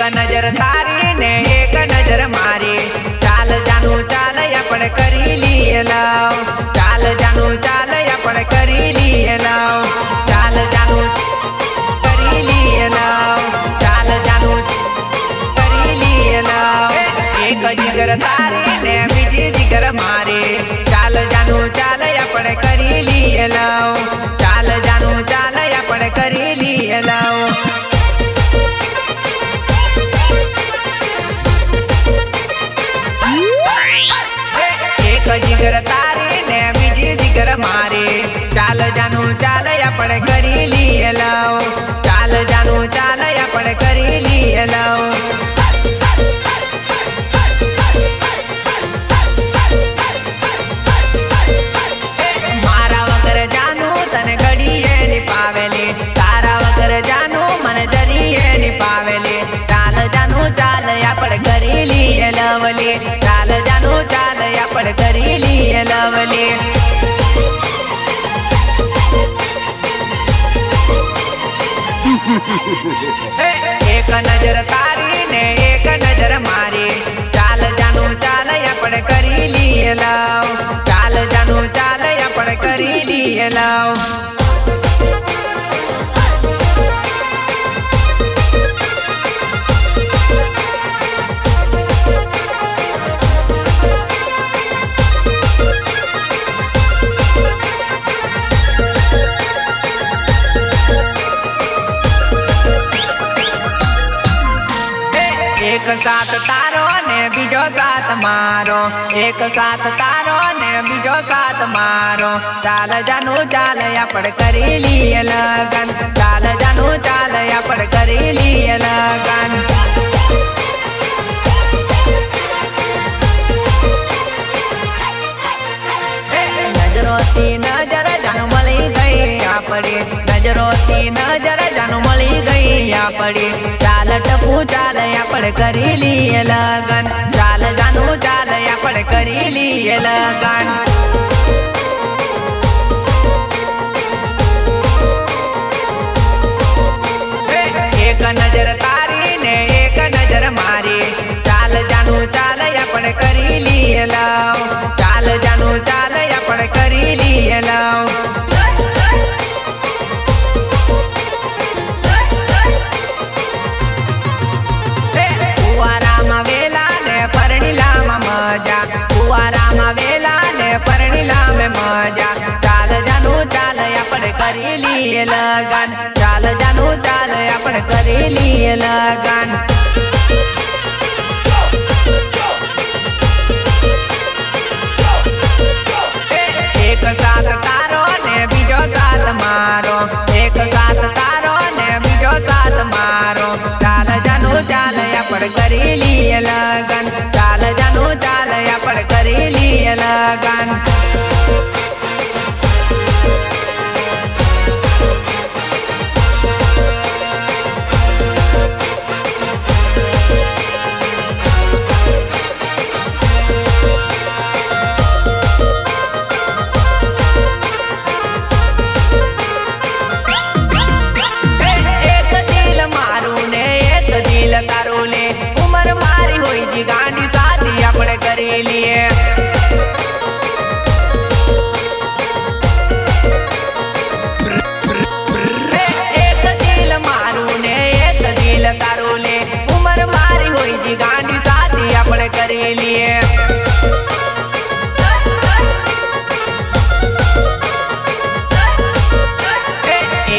નજર તારી ને એક નજર મારી. ચાલ જાનું, ચાલ આપણે કરી લઈએ લવ. ચાલ જાનું, ચાલ આપણે કરી લઈએ લાવ. ચાલ જાનું કરી લઈએ લાવ. ચાલ જાનું કરી લઈએ લાવ. એક જીગર તારી ને બીજી જીગર મારી. ચાલ જાનું, ચાલ આપણે કરી લઈએ લવ. ચાલ જાનું, ચાલ આપણે કરી લઈએ લવ. જીગર તારે ને બીજી જીગર મારે. ચાલ જાનું ચાલ આપણે કરી એક નજર તારી ને એક નજર મારી. સાથ તારો ને બીજો સાથ મારો. એક સાથ તારો ને બીજો સાથ મારો. ચાલ જાનું, ચાલ આપણે કરી લઈએ લગન. ચાલ જાનું, ચાલ આપણે કરી લઈએ લગન. કરી લીએ લગન. ચાલ જાનું ચાલ આપણે કરી લીએ લગન. એક નજર તારી ને એક નજર મારી. ચાલ જાનું ચાલ આપણે કરી લીએ લવ. મારી હોય જી ગાંડી સાથી આપણે કરી લઈએ.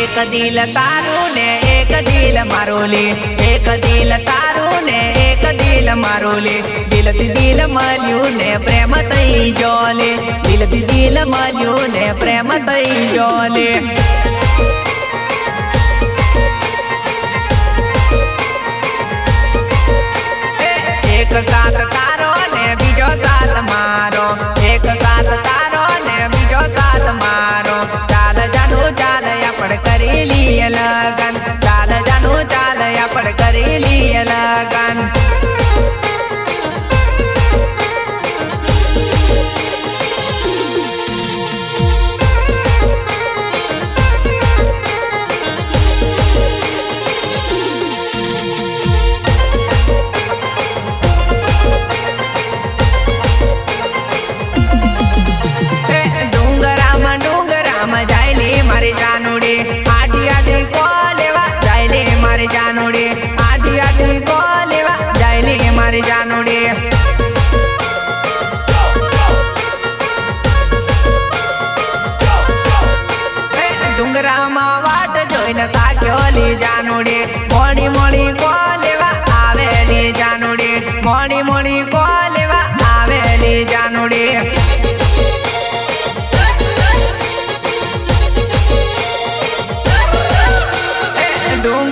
એક દિલ તારું ને એક દિલ મારું લે એક દિલ તારું ને એક દિલ મારું લે દિલથી દિલ મળ્યું ને પ્રેમ થઈ જોલે. દિલથી દિલ મળ્યું ને પ્રેમ થઈ જોલે. એક સાથ તારો ને બીજો સાથ મારો. એક સાથ તારો ને બીજો સાથ મારો. ચાલ જાનું ચાલ આપણે કરી લઈએ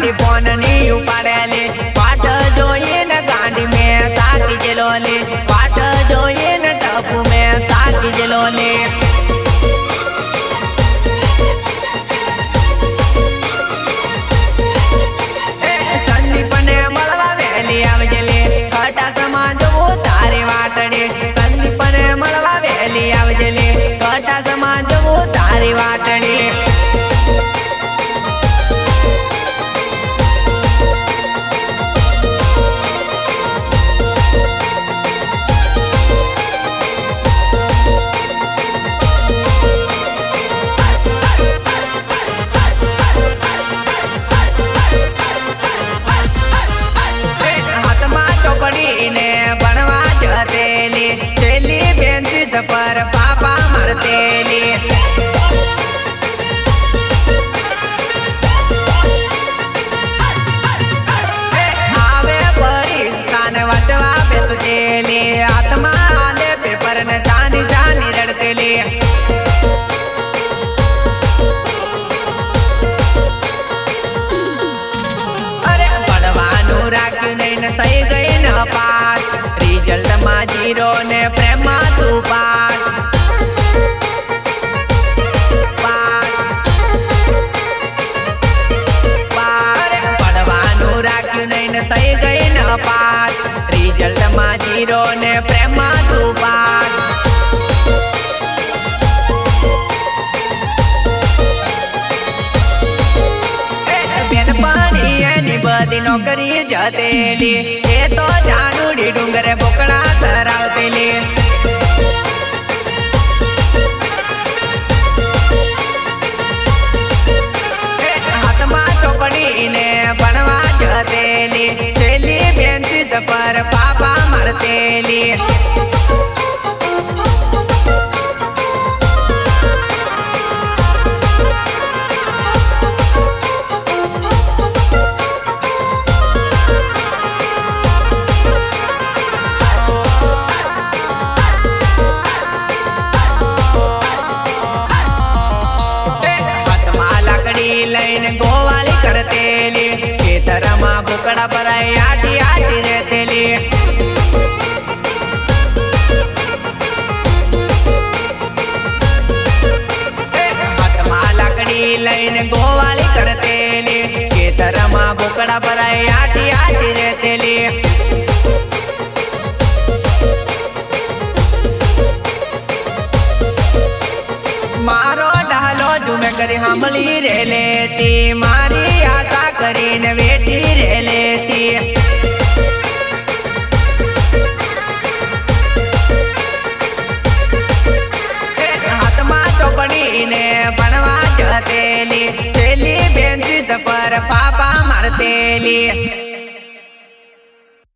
ની ફોનની ઉપાડેલી. નોકરી જતેલી એ તો જાનુડી ડુંગરે બોકડા સરાવતેલી હાથમાં ચોપડી ને ભણવા જતેલી પેલી બેન્ચીસ પર પાપા મરતેલી કડા ભરાય આટી આટી રેતેલી મારો ડાલો જુમે કરી હામલી રે તેમ Me.